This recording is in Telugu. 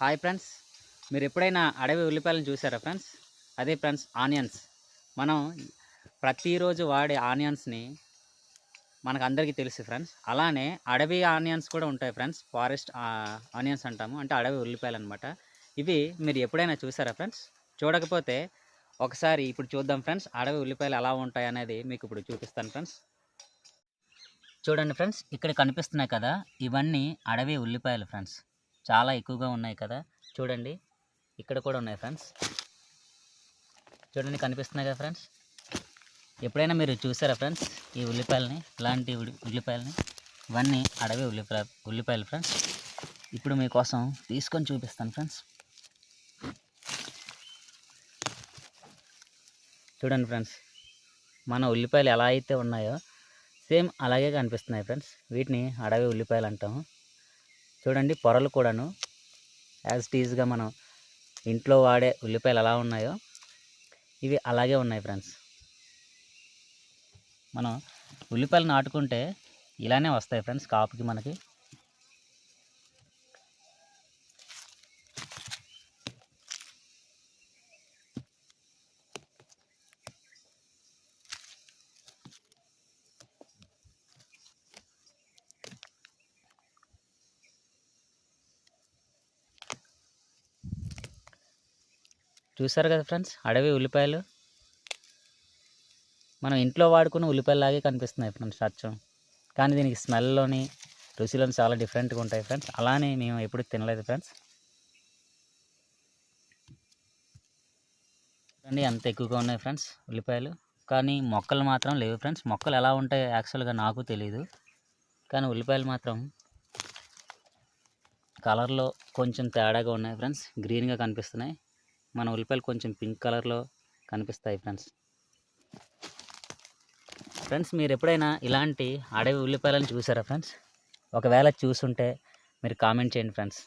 Hi friends. మీరు ఎప్పుడైనా అడవి ఉల్లిపాయలను చూసారా ఫ్రెండ్స్? అదే ఫ్రెండ్స్ ఆనియన్స్. మనం ప్రతిరోజు వాడే ఆనియన్స్ని మనకు అందరికీ తెలుసు ఫ్రెండ్స్. అలానే అడవి ఆనియన్స్ కూడా ఉంటాయి ఫ్రెండ్స్. ఫారెస్ట్ ఆనియన్స్ అంటాము. అంటే అడవి ఉల్లిపాయలు అనమాట ఇవి మీరు ఎప్పుడైనా చూసారా ఫ్రెండ్స్? చూడకపోతే ఒకసారి ఇప్పుడు చూద్దాం ఫ్రెండ్స్. అడవి ఉల్లిపాయలు ఎలా ఉంటాయి అనేది మీకు ఇప్పుడు చూపిస్తాను ఫ్రెండ్స్. చూడండి ఫ్రెండ్స్ ఇక్కడ కనిపిస్తున్నాయి కదా ఇవన్నీ అడవి ఉల్లిపాయలు ఫ్రెండ్స్. చాలా ఎక్కువగా ఉన్నాయి కదా. చూడండి. ఇక్కడ కూడా ఉన్నాయి ఫ్రెండ్స్. చూడండి కనిపిస్తున్నాయి కదా ఫ్రెండ్స్. ఎప్పుడైనా మీరు చూసారా ఫ్రెండ్స్ ఈ ఉల్లిపాయలని? ఇలాంటి ఉల్లిపాయలని? ఇవన్నీ అడవి ఉల్లిపాయ ఉల్లిపాయలు ఫ్రెండ్స్. ఇప్పుడు మీకోసం తీసుకొని చూపిస్తాను ఫ్రెండ్స్. చూడండి ఫ్రెండ్స్. మన ఉల్లిపాయలు ఎలా అయితే ఉన్నాయో సేమ్ అలాగే కనిపిస్తున్నాయి ఫ్రెండ్స్. వీటిని అడవి ఉల్లిపాయలు అంటాము. చూడండి పొరలు కూడాను. యాజ్ టీజ్గా మనం ఇంట్లో వాడే ఉల్లిపాయలు ఎలా ఉన్నాయో ఇవి అలాగే ఉన్నాయి ఫ్రెండ్స్ మనం ఉల్లిపాయలు నాటుకుంటే ఇలానే వస్తాయి ఫ్రెండ్స్ కాపుకి మనకి. చూసారు కదా ఫ్రెండ్స్ అడవి ఉల్లిపాయలు. మనం ఇంట్లో వాడుకున్న ఉల్లిపాయలాగే కనిపిస్తున్నాయి ఫ్రెండ్స్ అచ్చం. కానీ దీనికి స్మెల్లోని రుచిలోని చాలా డిఫరెంట్గా ఉంటాయి ఫ్రెండ్స్. అలానే మేము ఎప్పుడు తినలేదు ఫ్రెండ్స్. చూడండి అంత ఎక్కువగా ఉన్నాయి ఫ్రెండ్స్ ఉల్లిపాయలు. కానీ మొక్కలు మాత్రం లేవు ఫ్రెండ్స్. మొక్కలు ఎలా ఉంటాయి యాక్చువల్గా నాకు తెలియదు కానీ ఉల్లిపాయలు మాత్రం కలర్లో కొంచెం తేడాగా ఉన్నాయి ఫ్రెండ్స్. గ్రీన్గా కనిపిస్తున్నాయి. మన ఉల్లిపాయలు కొంచెం పింక్ కలర్లో కనిపిస్తాయి ఫ్రెండ్స్. ఫ్రెండ్స్ మీరు ఎప్పుడైనా ఇలాంటి అడవి ఉల్లిపాయలను చూసారా ఫ్రెండ్స్? ఒకవేళ చూసుంటే మీరు కామెంట్ చేయండి ఫ్రెండ్స్.